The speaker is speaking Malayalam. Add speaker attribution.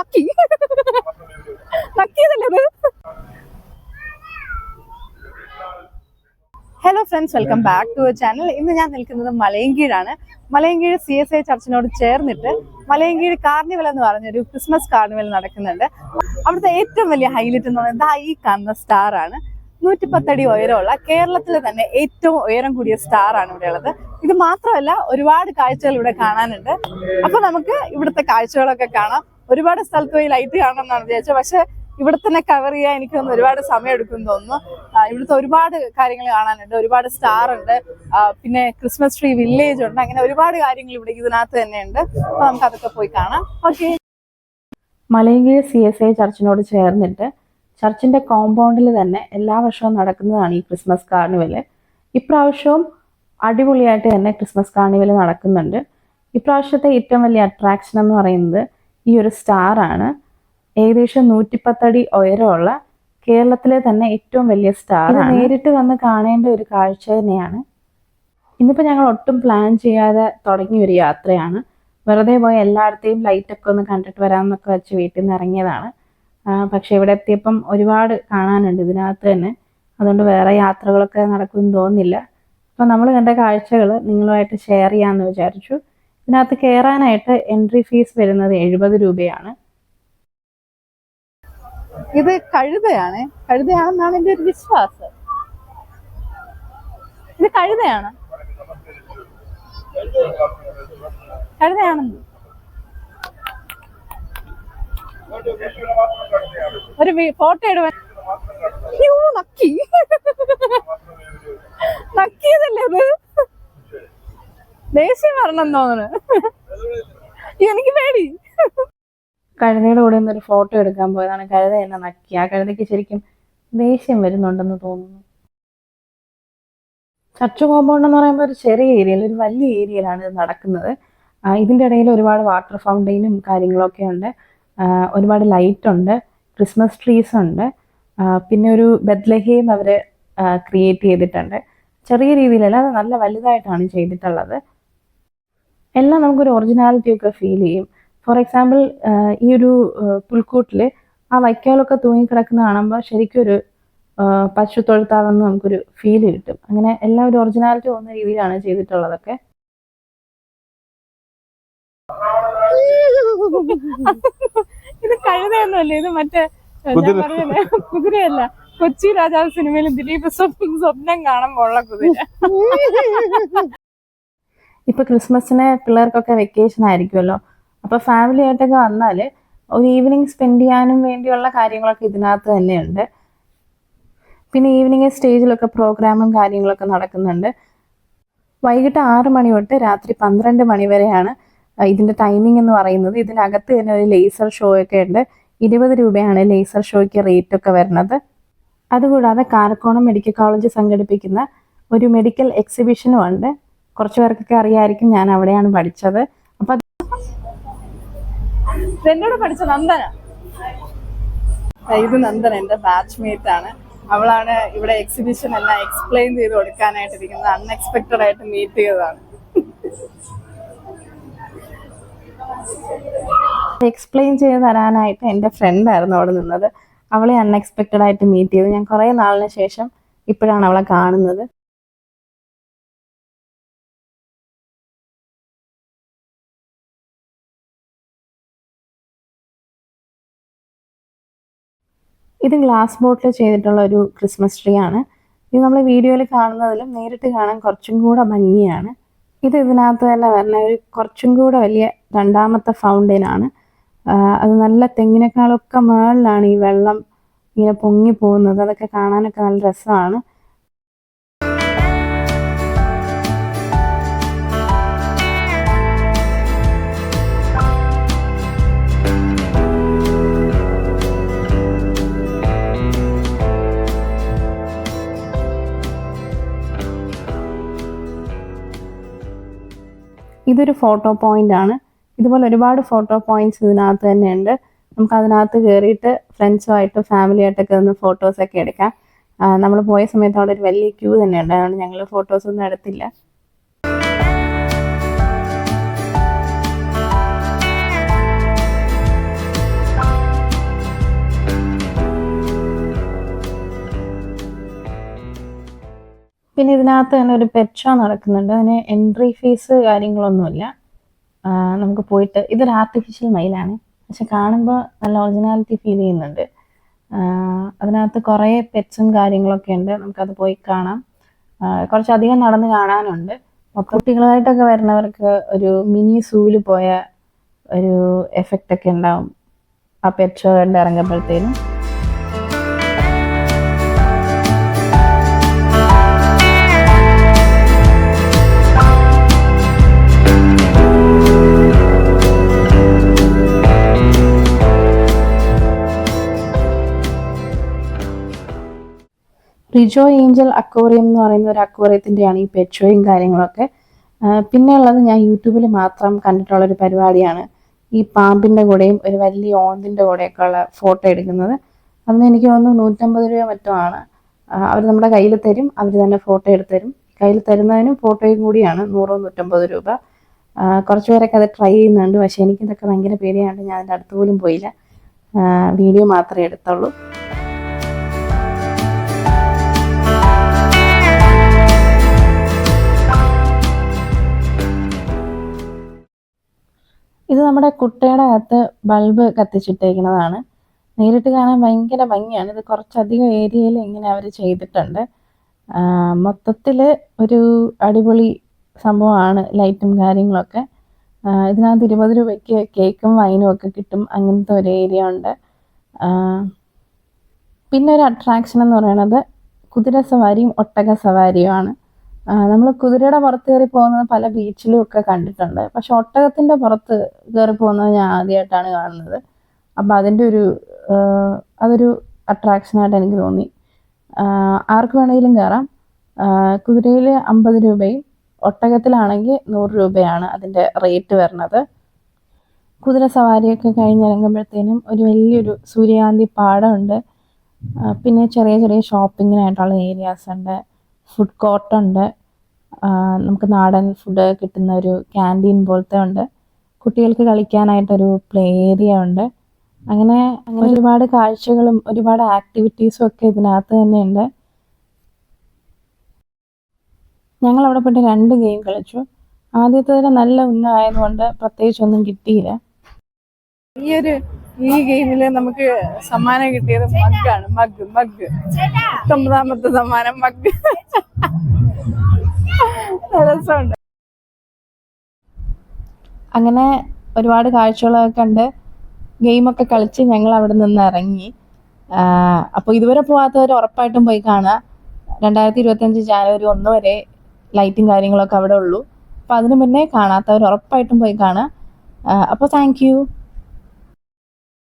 Speaker 1: നക്കി നക്കിയതല്ലേ hello friends welcome back to channel ഇന്ന് ഞാൻ നിൽക്കുന്നത് മലയങ്കീഴാണ്. മലയങ്കീഴ് സി എസ് ഐ ചർച്ചിനോട് ചേർന്നിട്ട് മലയങ്കീഴ് കാർണിവൽ എന്ന് പറഞ്ഞൊരു ക്രിസ്മസ് കാർണിവൽ നടക്കുന്നുണ്ട്. അവിടുത്തെ ഏറ്റവും വലിയ ഹൈലൈറ്റ് എന്ന് പറയുന്നത് ഈ കാണുന്ന സ്റ്റാർ ആണ്. നൂറ്റിപ്പത്തടി ഉയരമുള്ള കേരളത്തിലെ തന്നെ ഏറ്റവും ഉയരം കൂടിയ സ്റ്റാർ ആണ് ഇവിടെ ഉള്ളത്. ഇത് മാത്രമല്ല ഒരുപാട് കാഴ്ചകൾ ഇവിടെ കാണാനുണ്ട്. അപ്പൊ നമുക്ക് ഇവിടുത്തെ കാഴ്ചകളൊക്കെ കാണാം. ഒരുപാട് സ്ഥലത്ത് പോയി ലൈറ്റ് കാണണം എന്നാണ് വിചാരിച്ചത്. പക്ഷെ ഇവിടെ തന്നെ കവർ ചെയ്യാൻ എനിക്ക് തോന്നുന്നു ഒരുപാട് സമയം എടുക്കും തോന്നുന്നു. ഇവിടുത്തെ ഒരുപാട് കാര്യങ്ങൾ കാണാനുണ്ട്. ഒരുപാട് സ്റ്റാർ ഉണ്ട്. പിന്നെ ക്രിസ്മസ് ട്രീ വില്ലേജ് ഉണ്ട്. അങ്ങനെ ഒരുപാട് കാര്യങ്ങൾ ഇവിടെ ഇതിനകത്ത് തന്നെ ഉണ്ട് അപ്പൊ നമുക്ക് അതൊക്കെ പോയി കാണാം. Okay
Speaker 2: Malayinkeezh C S I ചർച്ചിനോട് ചേർന്നിട്ട് ചർച്ചിന്റെ കോമ്പൗണ്ടിൽ തന്നെ എല്ലാ വർഷവും നടക്കുന്നതാണ് ഈ ക്രിസ്മസ് കാർണിവൽ ഇപ്രാവശ്യവും അടിപൊളിയായിട്ട് തന്നെ ക്രിസ്മസ് കാർണിവൽ നടക്കുന്നുണ്ട്. ഇപ്രാവശ്യത്തെ ഏറ്റവും വലിയ അട്രാക്ഷൻ എന്ന് പറയുന്നത് ഈ ഒരു സ്റ്റാർ ആണ്. ഏകദേശം നൂറ്റിപ്പത്തടി ഉയരമുള്ള കേരളത്തിലെ തന്നെ ഏറ്റവും വലിയ സ്റ്റാർ നേരിട്ട് വന്ന് കാണേണ്ട ഒരു കാഴ്ച തന്നെയാണ്. ഇന്നിപ്പോൾ ഞങ്ങൾ ഒട്ടും പ്ലാൻ ചെയ്യാതെ തുടങ്ങിയ ഒരു യാത്രയാണ്. വെറുതെ പോയി എല്ലായിടത്തെയും ലൈറ്റൊക്കെ ഒന്ന് കണ്ടിട്ട് വരാമെന്നൊക്കെ വെച്ച് വീട്ടിൽ നിന്ന് ഇറങ്ങിയതാണ്. പക്ഷെ ഇവിടെ എത്തിയപ്പം ഒരുപാട് കാണാനുണ്ട് ഇതിനകത്ത് തന്നെ. അതുകൊണ്ട് വേറെ യാത്രകളൊക്കെ നടക്കുമെന്ന് തോന്നുന്നില്ല. അപ്പം നമ്മൾ കണ്ട കാഴ്ചകൾ നിങ്ങളുമായിട്ട് ഷെയർ ചെയ്യാമെന്ന് വിചാരിച്ചു. ഇതിനകത്ത് കയറാനായിട്ട് എൻട്രി ഫീസ് വരുന്നത് എഴുപത് രൂപയാണ്.
Speaker 1: ഇത് കഴുതയാണ്. കഴുതയാണെന്നാണ് എന്റെ ഒരു വിശ്വാസം. ഇത് കഴുതയാണ്? കഴുതയാണെന്ന്. ഒരു ഫോട്ടോ ഇടുവാൻ. അയ്യോ, നക്കി. നക്കിയതല്ലേ അത്? ദേഷ്യം വരണം തോന്നണ് എനിക്ക് പേടി.
Speaker 2: കഴുതയുടെ കൂടെ ഒരു ഫോട്ടോ എടുക്കാൻ പോയതാണ്. കഴുത എന്നെ നക്കി. ആ കഴുതയ്ക്ക് ശരിക്കും ദേഷ്യം വരുന്നുണ്ടെന്ന് തോന്നുന്നു. ചർച്ച് കോമ്പൗണ്ട് എന്ന് പറയുമ്പോൾ ഒരു ചെറിയ ഏരിയയിൽ ഒരു വലിയ ഏരിയയിലാണ് ഇത് നടക്കുന്നത്. ഇതിന്റെ ഇടയിൽ ഒരുപാട് വാട്ടർ ഫൗണ്ടെയിനും കാര്യങ്ങളൊക്കെ ഉണ്ട്. ഒരുപാട് ലൈറ്റ് ഉണ്ട് ക്രിസ്മസ് ട്രീസ് ഉണ്ട്. പിന്നെ ഒരു ബെദ്ലഹേം അവർ ക്രിയേറ്റ് ചെയ്തിട്ടുണ്ട്. ചെറിയ രീതിയിലല്ല അത് നല്ല വലുതായിട്ടാണ് ചെയ്തിട്ടുള്ളത്. എല്ലാം നമുക്കൊരു ഒറിജിനാലിറ്റി ഒക്കെ ഫീൽ ചെയ്യും. ഫോർ എക്സാമ്പിൾ ഈ ഒരു പുൽക്കൂട്ടിൽ ആ വൈക്കോലൊക്കെ തൂങ്ങിക്കിടക്കുന്ന കാണുമ്പോൾ ശരിക്കും ഒരു പശു തൊഴുത്താണെന്ന് നമുക്കൊരു ഫീൽ കിട്ടും. അങ്ങനെ എല്ലാം ഒരു ഒറിജിനാലിറ്റി തോന്നുന്ന രീതിയിലാണ് ചെയ്തിട്ടുള്ളതൊക്കെ.
Speaker 1: ഇത് കഴുതയൊന്നുമല്ല ഇത് മറ്റേ കുതിരയല്ല. കൊച്ചി രാജാവ് സിനിമയിൽ ദിലീപ് സ്വപ്നം ഉള്ള കുതിര.
Speaker 2: ഇപ്പൊ ക്രിസ്മസിന് പിള്ളേർക്കൊക്കെ വെക്കേഷൻ ആയിരിക്കുമല്ലോ. അപ്പൊ ഫാമിലി ആയിട്ടൊക്കെ വന്നാൽ ഒരു ഈവനിങ് സ്പെൻഡ് ചെയ്യാനും വേണ്ടിയുള്ള കാര്യങ്ങളൊക്കെ ഇതിനകത്ത് തന്നെയുണ്ട്. പിന്നെ ഈവനിങ് സ്റ്റേജിലൊക്കെ പ്രോഗ്രാമും കാര്യങ്ങളൊക്കെ നടക്കുന്നുണ്ട്. വൈകിട്ട് ആറ് മണി തൊട്ട് രാത്രി പന്ത്രണ്ട് മണി വരെയാണ് ഇതിന്റെ ടൈമിംഗ് എന്ന് പറയുന്നത് ഇതിനകത്ത് തന്നെ ഒരു ലേസർ ഷോ ഒക്കെ ഉണ്ട്. ഇരുപത് രൂപയാണ് ലേസർ ഷോയ്ക്ക് റേറ്റ് ഒക്കെ വരുന്നത്. അതുകൂടാതെ കാരക്കോണം മെഡിക്കൽ കോളേജ് സംഘടിപ്പിക്കുന്ന ഒരു മെഡിക്കൽ എക്സിബിഷനും ഉണ്ട്. കുറച്ച് പേർക്കൊക്കെ അറിയായിരിക്കും ഞാൻ അവിടെയാണ് പഠിച്ചത്. അപ്പൊ
Speaker 1: എന്നോട് പഠിച്ച നന്ദന? ഇത് നന്ദന എന്റെ ബാച്ച്മേറ്റ് ആണ്. അവളാണ് ഇവിടെ എക്സിബിഷൻ എല്ലാം എക്സ്പ്ലെയിൻ ചെയ്ത് കൊടുക്കാനായിട്ടിരിക്കുന്നത്. അൺഎക്സ്പെക്ടഡ് ആയിട്ട് മീറ്റ് ചെയ്തതാണ്.
Speaker 2: എക്സ്പ്ലെയിൻ ചെയ്ത് തരാനായിട്ട് എന്റെ ഫ്രണ്ടായിരുന്നു അവിടെ നിന്നത്. അവളെ അൺഎക്സ്പെക്റ്റഡ് ആയിട്ട് മീറ്റ് ചെയ്തു. ഞാൻ കുറേ നാളിന് ശേഷം ഇപ്പോഴാണ് അവളെ കാണുന്നത്. ഇത് ഗ്ലാസ് ബോട്ടിൽ ചെയ്തിട്ടുള്ള ഒരു ക്രിസ്മസ് ട്രീ ആണ്. ഇത് നമ്മൾ വീഡിയോയിൽ കാണുന്നതിലും നേരിട്ട് കാണാൻ കുറച്ചും കൂടെ ഭംഗിയാണ്. ഇത് ഇതിനകത്ത് തന്നെ വരുന്ന ഒരു കുറച്ചും കൂടെ വലിയ രണ്ടാമത്തെ ഫൗണ്ടൈനാണ് അത് നല്ല തെങ്ങിനേക്കാളൊക്കെ മുകളിലാണ് ഈ വെള്ളം ഇങ്ങനെ പൊങ്ങി പോകുന്നത്. അതൊക്കെ കാണാനൊക്കെ നല്ല രസമാണ്. ഇതൊരു ഫോട്ടോ പോയിന്റ് ആണ്. ഇതുപോലെ ഒരുപാട് ഫോട്ടോ പോയിന്റ്സ് ഇതിനകത്ത് തന്നെ ഉണ്ട് നമുക്ക് അതിനകത്ത് കയറിയിട്ട് ഫ്രണ്ട്സുമായിട്ട് ഫാമിലിയായിട്ടൊക്കെ ഒന്ന് ഫോട്ടോസൊക്കെ എടുക്കാം. നമ്മൾ പോയ സമയത്ത് അവിടെ ഒരു വലിയ ക്യൂ തന്നെ ഉണ്ട് അതുകൊണ്ട് ഞങ്ങൾ ഫോട്ടോസ് ഒന്നും എടുത്തില്ല. പിന്നെ ഇതിനകത്ത് തന്നെ ഒരു പെറ്റ് ഷോ നടക്കുന്നുണ്ട്. അതിന് എൻട്രി ഫീസ് കാര്യങ്ങളൊന്നുമില്ല. നമുക്ക് പോയിട്ട് ഇതൊരു ആർട്ടിഫിഷ്യൽ മയിലാണ് പക്ഷെ കാണുമ്പോൾ നല്ല ഒറിജിനാലിറ്റി ഫീൽ ചെയ്യുന്നുണ്ട്. അതിനകത്ത് കുറേ പെറ്റ്സും കാര്യങ്ങളൊക്കെ ഉണ്ട്. നമുക്കത് പോയി കാണാം. കുറച്ചധികം നടന്ന് കാണാനുണ്ട്. കുട്ടികളായിട്ടൊക്കെ വരുന്നവർക്ക് ഒരു മിനി സൂവിൽ പോയ ഒരു എഫക്റ്റ് ഒക്കെ ഉണ്ടാവും. ആ പെറ്റ് ഷോ കണ്ട് ഇറങ്ങുമ്പോഴത്തേനും. റിജോ ഏഞ്ചൽ അക്വേറിയം എന്ന് പറയുന്ന ഒരു അക്വേറിയത്തിന്റെയാണ് ഈ പെറ്റ് ഷോയും കാര്യങ്ങളൊക്കെ പിന്നെ ഉള്ളത് ഞാൻ യൂട്യൂബിൽ മാത്രം കണ്ടിട്ടുള്ള ഒരു പരിപാടിയാണ്. ഈ പാമ്പിന്റെ കൂടെയും ഒരു വലിയ ഓന്തിന്റെ കൂടെയൊക്കെ ഉള്ള ഫോട്ടോ എടുക്കുന്നത്. അന്ന് എനിക്ക് തോന്നുന്നു നൂറ്റമ്പത് രൂപ മറ്റോ ആണ്. അവർ നമ്മുടെ കയ്യിൽ തരും അവർ തന്നെ ഫോട്ടോ എടുത്ത് തരും. കയ്യിൽ തരുന്നതിനും ഫോട്ടോയും കൂടിയാണ് നൂറോ നൂറ്റമ്പത് രൂപ. കുറച്ച് പേരൊക്കെ അത് ട്രൈ ചെയ്യുന്നുണ്ട് പക്ഷേ എനിക്കിതൊക്കെ ഭയങ്കര പേടിയായതുകൊണ്ട് ഞാൻ അതിന്റെ അടുത്ത് പോലും പോയില്ല. വീഡിയോ മാത്രമേ എടുത്തുള്ളൂ. ഇത് നമ്മുടെ കുട്ടയുടെ അകത്ത് ബൾബ് കത്തിച്ചിട്ടേക്കുന്നതാണ്. നേരിട്ട് കാണാൻ ഭയങ്കര ഭംഗിയാണ്. ഇത് കുറച്ചധികം ഏരിയയിൽ ഇങ്ങനെ അവർ ചെയ്തിട്ടുണ്ട്. മൊത്തത്തിൽ ഒരു അടിപൊളി സംഭവമാണ് ലൈറ്റും കാര്യങ്ങളൊക്കെ. ഇതിനകത്ത് ഇരുപത് രൂപയ്ക്ക് കേക്കും വൈനും ഒക്കെ കിട്ടും. അങ്ങനത്തെ ഒരു ഏരിയ ഉണ്ട്. പിന്നെ ഒരു അട്രാക്ഷൻ എന്ന് പറയുന്നത് കുതിര സവാരിയും ഒട്ടക സവാരിയുമാണ്. നമ്മൾ കുതിരയുടെ പുറത്ത് കയറി പോകുന്നത് പല ബീച്ചിലും ഒക്കെ കണ്ടിട്ടുണ്ട്. പക്ഷെ ഒട്ടകത്തിന്റെ പുറത്ത് കയറി പോകുന്നത് ഞാൻ ആദ്യമായിട്ടാണ് കാണുന്നത്. അപ്പം അതിന്റെ ഒരു അതൊരു അട്രാക്ഷനായിട്ട് എനിക്ക് തോന്നി. ആർക്ക് വേണമെങ്കിലും കയറാം കുതിരയിൽ അമ്പത് രൂപയും ഒട്ടകത്തിലാണെങ്കിൽ നൂറ് രൂപയാണ് അതിന്റെ റേറ്റ് വരുന്നത്. കുതിര സവാരിയൊക്കെ കഴിഞ്ഞിറങ്ങുമ്പോഴത്തേനും ഒരു വലിയൊരു സൂര്യകാന്തി പാടമുണ്ട്. പിന്നെ ചെറിയ ചെറിയ ഷോപ്പിങ്ങിനായിട്ടുള്ള ഏരിയാസ് ഉണ്ട്. ഫുഡ് കോർട്ടുണ്ട് നമുക്ക് നാടൻ ഫുഡ് കിട്ടുന്ന ഒരു ക്യാന്റീൻ പോലത്തെ ഉണ്ട്. കുട്ടികൾക്ക് കളിക്കാനായിട്ടൊരു പ്ലേ ഏരിയ ഉണ്ട്. അങ്ങനെ അങ്ങനെ ഒരുപാട് കാഴ്ചകളും ഒരുപാട് ആക്ടിവിറ്റീസും ഒക്കെ ഇതിനകത്ത് തന്നെ ഉണ്ട് ഞങ്ങൾ അവിടെ പോയിട്ട് രണ്ട് ഗെയിം കളിച്ചു. ആദ്യത്തേതിൽ നല്ല ഉന്നമായതുകൊണ്ട് പ്രത്യേകിച്ചൊന്നും കിട്ടിയില്ല.
Speaker 1: ഈ ഒരു ഈ ഗെയിമിൽ നമുക്ക് സമ്മാനം കിട്ടിയത് മഗ്ഗാണ് മഗ് മഗ് പത്തൊമ്പതാമത്തെ സമ്മാനം മഗ്
Speaker 2: അങ്ങനെ ഒരുപാട് കാഴ്ചകളൊക്കെ കണ്ട് ഗെയിമൊക്കെ കളിച്ച് ഞങ്ങൾ അവിടെ നിന്ന് ഇറങ്ങി. അപ്പോൾ ഇതുവരെ പോകാത്തവർ ഉറപ്പായിട്ടും പോയി കാണുക. രണ്ടായിരത്തി ഇരുപത്തഞ്ച് ജാനുവരി ഒന്ന് വരെ ലൈറ്റും കാര്യങ്ങളൊക്കെ അവിടെ ഉള്ളൂ. അപ്പോൾ അതിനു മുന്നേ കാണാത്തവർ ഉറപ്പായിട്ടും പോയി കാണുക. അപ്പോൾ താങ്ക്